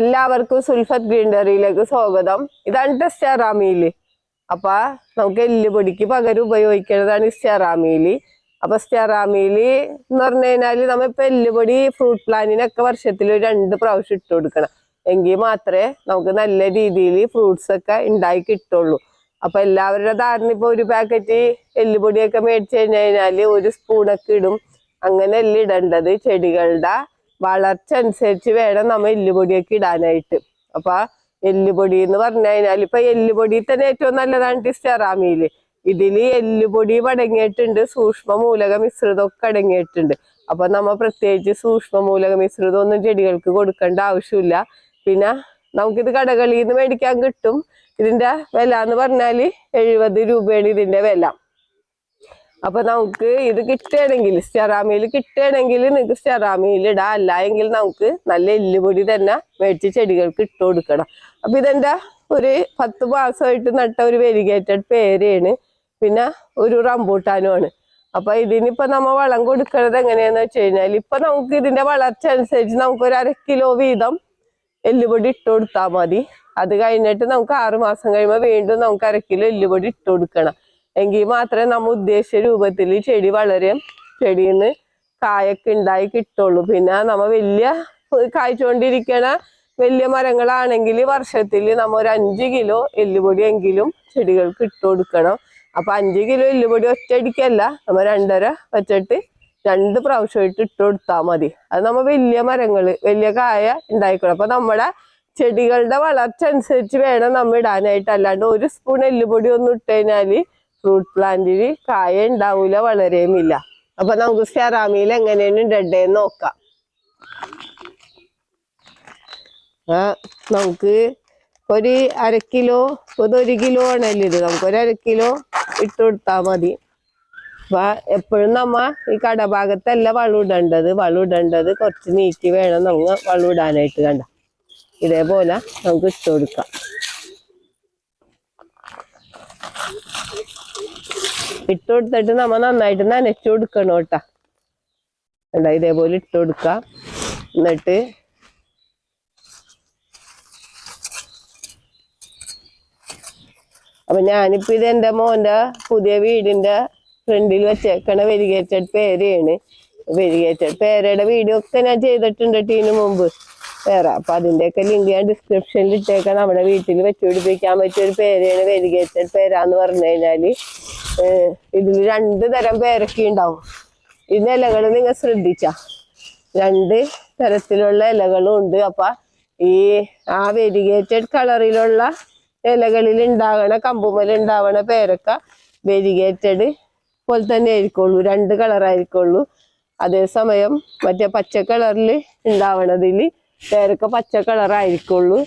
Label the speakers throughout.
Speaker 1: എല്ലാവർക്കും സുൽഫത്ത് ഗ്രീൻഡറിയിലേക്ക് സ്വാഗതം. ഇതാണ് സ്റ്റെറാമീൽ അപ്പൊ നമുക്ക് എല്ലുപൊടിക്ക് പകരം ഉപയോഗിക്കുന്നതാണ് സ്റ്റെറാമീൽ അപ്പൊ സ്റ്റെറാമീൽ എന്ന് പറഞ്ഞു കഴിഞ്ഞാൽ നമ്മ ഇപ്പൊ എല്ലുപൊടി ഫ്രൂട്ട് പ്ലാന്റിനൊക്കെ വർഷത്തിൽ രണ്ട് പ്രാവശ്യം ഇട്ട് കൊടുക്കണം. എങ്കിൽ മാത്രമേ നമുക്ക് നല്ല രീതിയിൽ ഫ്രൂട്ട്സ് ഒക്കെ ഉണ്ടായി കിട്ടുള്ളൂ. അപ്പൊ എല്ലാവരുടെ ധാരണ ഇപ്പൊ ഒരു പാക്കറ്റ് എല്ലുപൊടിയൊക്കെ മേടിച്ചു കഴിഞ്ഞു കഴിഞ്ഞാൽ ഒരു സ്പൂണൊക്കെ ഇടും. അങ്ങനെ അല്ല ഇടേണ്ടത്? ചെടികളുടെ വളർച്ച അനുസരിച്ച് വേണം നമ്മൾ എല്ലുപൊടിയൊക്കെ ഇടാനായിട്ട്. അപ്പൊ എല്ലുപൊടി എന്ന് പറഞ്ഞു കഴിഞ്ഞാൽ ഇപ്പൊ എല്ലുപൊടി തന്നെ ഏറ്റവും നല്ലതാണ് സ്റ്റെറാമീൽ ഇതിൽ എല്ലുപൊടി അടങ്ങിയിട്ടുണ്ട് സൂക്ഷ്മ മൂലക മിശ്രിതമൊക്കെ അടങ്ങിയിട്ടുണ്ട്. അപ്പൊ നമ്മ പ്രത്യേകിച്ച് സൂക്ഷ്മ മൂലക മിശ്രിതം ഒന്നും ചെടികൾക്ക് കൊടുക്കേണ്ട ആവശ്യമില്ല. പിന്നെ നമുക്കിത് കടകളിൽ നിന്ന് മേടിക്കാൻ കിട്ടും. ഇതിന്റെ വില എന്ന് പറഞ്ഞാൽ എഴുപത് രൂപയാണ് ഇതിന്റെ വില. അപ്പൊ നമുക്ക് ഇത് കിട്ടുകയാണെങ്കിൽ സ്റ്റെറാമിയിൽ കിട്ടുകയാണെങ്കിൽ നിങ്ങൾക്ക് സ്റ്റെറാമിയിൽ ഇടാം. അല്ല എങ്കിൽ നമുക്ക് നല്ല എല്ലുപൊടി തന്നെ മേടിച്ച് ചെടികൾക്ക് ഇട്ട് കൊടുക്കണം. അപ്പൊ ഇതെന്റെ ഒരു പത്ത് മാസമായിട്ട് നട്ട ഒരു വെരിഗേറ്റഡ് പേരയാണ് പിന്നെ ഒരു റംബൂട്ടാനുമാണ്. അപ്പൊ ഇതിനിപ്പോ നമ്മ വളം കൊടുക്കണത് എങ്ങനെയാന്ന് വെച്ച് കഴിഞ്ഞാൽ ഇപ്പൊ നമുക്ക് ഇതിന്റെ വളർച്ച അനുസരിച്ച് നമുക്ക് ഒരു അര കിലോ വീതം എല്ലുപൊടി ഇട്ട് കൊടുത്താൽ മതി. അത് കഴിഞ്ഞിട്ട് നമുക്ക് ആറ് മാസം കഴിയുമ്പോൾ വീണ്ടും നമുക്ക് അര കിലോ എല്ലുപൊടി ഇട്ട് കൊടുക്കണം. എങ്കിൽ മാത്രമേ നമ്മൾ ഉദ്ദേശിച്ച രൂപത്തിൽ ചെടി വളരെ. ചെടിയിൽ നിന്ന് കായൊക്കെ ഉണ്ടായി കിട്ടുള്ളൂ. പിന്നെ നമ്മൾ വലിയ കായ്ച്ചുകൊണ്ടിരിക്കണ വലിയ മരങ്ങളാണെങ്കിൽ വർഷത്തിൽ നമ്മൾ ഒരു അഞ്ച് കിലോ എല്ലുപൊടി എങ്കിലും ചെടികൾക്ക് ഇട്ട് കൊടുക്കണം. അപ്പൊ അഞ്ച് കിലോ എല്ലുപൊടി ഒറ്റയടിക്കല്ല നമ്മൾ രണ്ടര വെച്ചിട്ട് രണ്ട് പ്രാവശ്യമായിട്ട് ഇട്ട് കൊടുത്താൽ മതി. അത് നമ്മൾ വലിയ മരങ്ങൾ വലിയ കായ ഉണ്ടായിക്കണം അപ്പൊ നമ്മുടെ ചെടികളുടെ വളർച്ച അനുസരിച്ച് വേണം നമ്മൾ ഇടാനായിട്ട്. അല്ലാണ്ട് ഒരു സ്പൂൺ എല്ലുപൊടി ഒന്നും ഇട്ട് കഴിഞ്ഞാൽ ഫ്രൂട്ട് പ്ലാന്റിൽ കായ ഉണ്ടാവൂല വളരെയുമില്ല അപ്പൊ നമുക്ക് സെറാമിയിൽ എങ്ങനെയാണ് ഇടണ്ടേന്ന് നോക്കാം. നമുക്ക് ഒരു അര കിലോ ഇത് ഒരു കിലോ ആണല്ലോ ഇത് നമുക്ക് ഒരു അര കിലോ ഇട്ട് കൊടുത്താൽ മതി. അപ്പൊ എപ്പോഴും നമ്മ ഈ കടഭാഗത്തല്ല വളം ഇടേണ്ടത്. വളം ഇടേണ്ടത് കുറച്ച് നീക്കി വേണം നമുക്ക് വളം ഇടാനായിട്ട് കണ്ട. ഇതേപോലെ നമുക്ക് ഇട്ട് കൊടുക്കാം. ഇട്ട് കൊടുത്തിട്ട് നമ്മ നന്നായിട്ട് നനച്ചു കൊടുക്കണം കേട്ടാ. എന്താ ഇതേപോലെ ഇട്ട് കൊടുക്കാം. എന്നിട്ട് അപ്പൊ ഞാനിപ്പോ ഇത് എന്റെ മോന്റെ പുതിയ വീടിന്റെ ഫ്രണ്ടിൽ വെച്ചേക്കണ വെരികേറ്റഡ് പേരയാണ്. വെരികേറ്റഡ് പേരയുടെ വീഡിയോ ഒക്കെ ഞാൻ ചെയ്തിട്ടുണ്ട് ടീന് മുമ്പ്. വേറെ അപ്പൊ അതിന്റെയൊക്കെ ലിങ്ക് ഞാൻ ഡിസ്ക്രിപ്ഷനിൽ ഇട്ടേക്കാം. നമ്മുടെ വീട്ടിൽ വെച്ചുപിടിപ്പിക്കാൻ പറ്റിയ ഒരു പേരയാണ് വെരികേറ്റഡ് പേരാന്ന് പറഞ്ഞു കഴിഞ്ഞാൽ. ഇതിൽ രണ്ട് തരം പേരൊക്കെ ഉണ്ടാവും. ഈ ഇലകൾ നിങ്ങൾ ശ്രദ്ധിച്ച. രണ്ട് തരത്തിലുള്ള ഇലകളും ഉണ്ട്. അപ്പൊ ഈ ആ വെരിഗേറ്റഡ് കളറിലുള്ള ഇലകളിൽ ഉണ്ടാവണ കമ്പുമല ഉണ്ടാവണ പേരക്ക വെരിഗേറ്റഡ് പോലെ തന്നെ ആയിരിക്കുള്ളൂ. രണ്ട് കളറായിരിക്കുള്ളൂ അതേസമയം മറ്റേ പച്ച കളറിൽ ഉണ്ടാവണതിൽ പേരക്ക പച്ച കളറായിരിക്കുള്ളൂ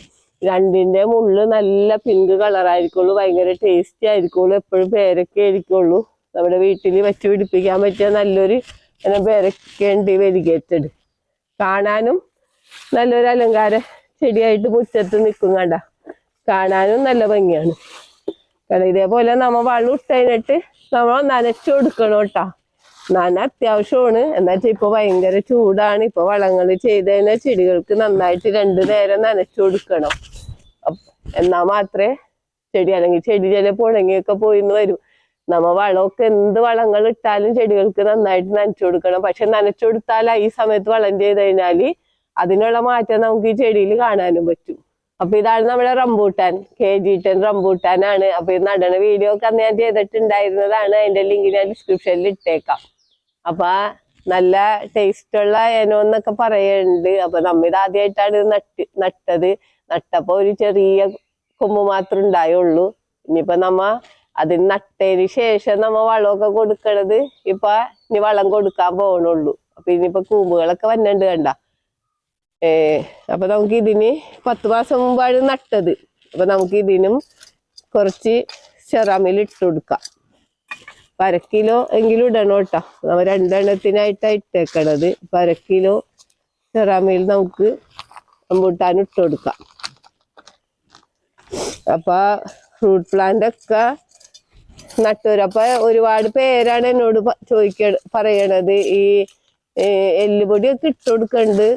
Speaker 1: രണ്ടിന്റെ മുള്ള് നല്ല പിങ്ക് കളറായിരിക്കുള്ളൂ ഭയങ്കര ടേസ്റ്റി ആയിരിക്കുള്ളൂ എപ്പോഴും പേരക്ക ആയിരിക്കുള്ളൂ. നമ്മുടെ വീട്ടിൽ വെച്ച് പിടിപ്പിക്കാൻ പറ്റിയ നല്ലൊരു ഇനം പേരക്കുണ്ട് വെരികേറ്റഡ്. കാണാനും നല്ലൊരു അലങ്കാര ചെടിയായിട്ട് മുറ്റത്ത് നിൽക്കും കണ്ട. കാണാനും നല്ല ഭംഗിയാണ്. കാരണം ഇതേപോലെ നമ്മ വെള്ളം ഇട്ടതിനിട്ട് നമ്മൾ നനച്ചു കൊടുക്കണം കേട്ടോ. നന അത്യാവശ്യമാണ്. എന്നുവെച്ചാൽ ഇപ്പൊ ഭയങ്കര ചൂടാണ്. ഇപ്പൊ വളങ്ങൾ ചെയ്ത് കഴിഞ്ഞാൽ ചെടികൾക്ക് നന്നായിട്ട് രണ്ടു നേരം നനച്ചു കൊടുക്കണം. എന്നാ മാത്രമേ ചെടി അല്ലെങ്കിൽ ചെടി ചിലപ്പോൾ ഉണങ്ങിയൊക്കെ പോയിന്ന് വരും. നമ്മ വളമൊക്കെ എന്ത് വളങ്ങൾ ഇട്ടാലും ചെടികൾക്ക് നന്നായിട്ട് നനച്ചു കൊടുക്കണം. പക്ഷെ നനച്ചു കൊടുത്താൽ ഈ സമയത്ത് വളം ചെയ്ത് കഴിഞ്ഞാൽ അതിനുള്ള മാറ്റം നമുക്ക് ഈ ചെടിയിൽ കാണാനും പറ്റും. അപ്പൊ ഇതാണ് നമ്മുടെ റംബൂട്ടാൻ കെ ജി ടെൻ റംബൂട്ടാനാണ്. അപ്പൊ ഇത് നടണ വീഡിയോ ഒക്കെ അന്ന് ഞാൻ ചെയ്തിട്ടുണ്ടായിരുന്നതാണ്. അതിന്റെ ലിങ്ക് ഞാൻ ഡിസ്ക്രിപ്ഷനിൽ ഇട്ടേക്കാം. അപ്പൊ നല്ല ടേസ്റ്റ് ഉള്ള ഏനോ എന്നൊക്കെ പറയുന്നുണ്ട് അപ്പൊ നമ്മ ഇത് ആദ്യമായിട്ടാണ് ഇത് നട്ട് നട്ടത്. നട്ടപ്പോ ഒരു ചെറിയ കൊമ്പ് മാത്രം ഉണ്ടായുള്ളൂ. ഇനിയിപ്പൊ നമ്മ അതിന് നട്ടതിന് ശേഷം നമ്മ വളമൊക്കെ കൊടുക്കണത് ഇപ്പൊ ഇനി വളം കൊടുക്കാൻ പോകണുള്ളൂ അപ്പൊ ഇനിയിപ്പൊ കൂമ്പുകളൊക്കെ വന്നിട്ടുണ്ട് കണ്ട. ഏ അപ്പൊ നമുക്ക് ഇതിന് പത്ത് മാസം മുമ്പാണ് നട്ടത്. അപ്പൊ നമുക്ക് ഇതിനും കുറച്ച് ചെറാമിൽ ഇട്ട് കൊടുക്കാം. അര കിലോ എങ്കിലും ഇടണം കേട്ടോ. നമ്മ രണ്ടെണ്ണത്തിനായിട്ടാണ് ഇട്ടേക്കണത്. അപ്പൊ അര കിലോ ചെറാമിൽ നമുക്ക് റംബൂട്ടാൻ ഇട്ട് കൊടുക്കാം. അപ്പൊ ഫ്രൂട്ട് പ്ലാന്റ് ഒക്കെ നട്ടുവരും. അപ്പൊ ഒരുപാട് പേരാണ് എന്നോട് ചോദിക്ക പറയണത്. ഈ എല്ലുപൊടിയൊക്കെ ഇട്ട് കൊടുക്കണ്ട്.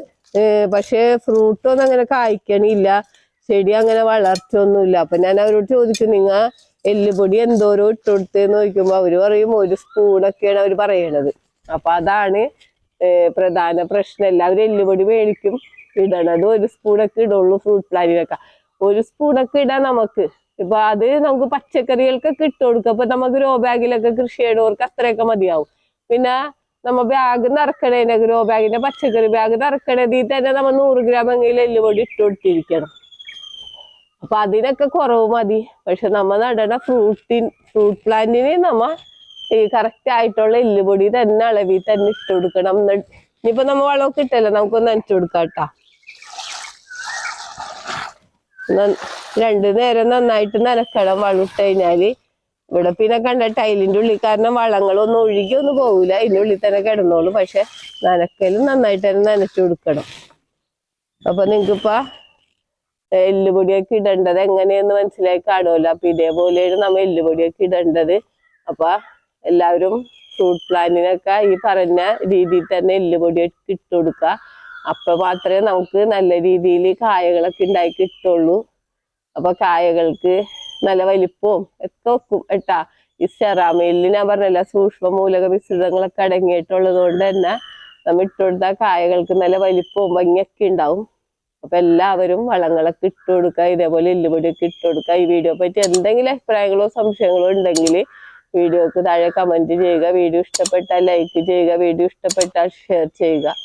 Speaker 1: പക്ഷെ ഫ്രൂട്ടൊന്നും അങ്ങനെ കായ്ക്കണില്ല. ചെടി അങ്ങനെ വളർച്ചയൊന്നുമില്ല. അപ്പൊ ഞാൻ അവരോട് ചോദിച്ചു നിങ്ങ എല്ലുപൊടി എന്തോരോ ഇട്ടുകൊടുത്തേന്ന് ചോദിക്കുമ്പോ അവർ പറയും ഒരു സ്പൂണൊക്കെയാണ് അവർ പറയണത്. അപ്പൊ അതാണ് പ്രധാന പ്രശ്നം. എല്ലാവരും എല്ലുപൊടി മേടിക്കും. ഇടണത് ഒരു സ്പൂണൊക്കെ ഇടുള്ളൂ ഫ്രൂട്ട് പ്ലാന്റിനൊക്കെ. ഒരു സ്പൂണൊക്കെ ഇടാം നമുക്ക്. ഇപ്പൊ അത് നമുക്ക് പച്ചക്കറികൾക്കൊക്കെ ഇട്ട് കൊടുക്കാം. നമുക്ക് ഗ്രോ ബാഗിലൊക്കെ കൃഷി ചെയ്യണവർക്ക് അത്രയൊക്കെ മതിയാവും. പിന്നെ നമ്മ ബാഗ് നിറക്കണേനെ ഗ്രോ ബാഗിന്റെ പച്ചക്കറി ബാഗ് നിറക്കണതിൽ തന്നെ നമ്മൾ നൂറ് ഗ്രാം എങ്കിലും എല്ലുപൊടി ഇട്ട് കൊടുത്തിരിക്കണം. അപ്പൊ അതിനൊക്കെ കുറവ് മതി. പക്ഷെ നമ്മ നടണ ഫ്രൂട്ടിൻ ഫ്രൂട്ട് പ്ലാന്റിന് നമ്മ ഈ കറക്റ്റ് ആയിട്ടുള്ള എല്ലുപൊടി തന്നെ അളവിൽ തന്നെ ഇട്ട് കൊടുക്കണം. ഇനിയിപ്പോ നമ്മ വളമൊക്കെ ഇട്ടല്ലോ? നമുക്കൊന്ന് നനച്ചു കൊടുക്കാം രണ്ടു നേരം നന്നായിട്ട് നനക്കണം വളം ഇട്ട് കഴിഞ്ഞാൽ ഇവിടെ പിന്നെ കണ്ട ടൈലിന്റെ ഉള്ളിൽ കാരണം വളങ്ങളൊന്നും ഒഴുകി ഒന്നും പോകില്ല അതിന്റെ ഉള്ളിൽ തന്നെ കിടന്നോളൂ. പക്ഷെ നനക്കലും നന്നായിട്ട് തന്നെ നനച്ചു കൊടുക്കണം. അപ്പൊ നിങ്ങൾക്കിപ്പോ എല്ലുപൊടിയൊക്കെ ഇടേണ്ടത് എങ്ങനെയെന്ന് മനസ്സിലായി കാണുമല്ലോ. അപ്പൊ ഇതേപോലെയാണ് നമ്മൾ എല്ലുപൊടിയൊക്കെ ഇടേണ്ടത്. അപ്പൊ എല്ലാവരും ഫ്രൂട്ട് പ്ലാന്റിനൊക്കെ ഈ പറഞ്ഞ രീതിയിൽ തന്നെ എല്ലുപൊടിയൊക്കെ ഇട്ട് കൊടുക്കുക. അപ്പൊ മാത്രമേ നമുക്ക് നല്ല രീതിയിൽ കായകളൊക്കെ ഉണ്ടായി കിട്ടുള്ളൂ. അപ്പൊ കായകൾക്ക് നല്ല വലിപ്പവും ഒക്കെ വെക്കും കേട്ടാ. ഈ സെറാമയിൽ ഞാൻ പറഞ്ഞല്ല സൂക്ഷ്മ മൂലക മിശ്രിതങ്ങളൊക്കെ അടങ്ങിയിട്ടുള്ളത് കൊണ്ട് തന്നെ നമ്മ ഇട്ടുകൊടുത്ത കായകൾക്ക് നല്ല വലിപ്പവും ഭംഗിയൊക്കെ ഉണ്ടാവും. അപ്പൊ എല്ലാവരും വളങ്ങളൊക്കെ ഇട്ട് കൊടുക്കുക ഇതേപോലെ എല്ലുപൊടിയൊക്കെ ഇട്ട് കൊടുക്കുക. ഈ വീഡിയോ പറ്റി എന്തെങ്കിലും അഭിപ്രായങ്ങളോ സംശയങ്ങളോ ഉണ്ടെങ്കിൽ വീഡിയോക്ക് താഴെ കമന്റ് ചെയ്യുക. വീഡിയോ ഇഷ്ടപ്പെട്ടാൽ ലൈക്ക് ചെയ്യുക. വീഡിയോ ഇഷ്ടപ്പെട്ടാൽ ഷെയർ ചെയ്യുക.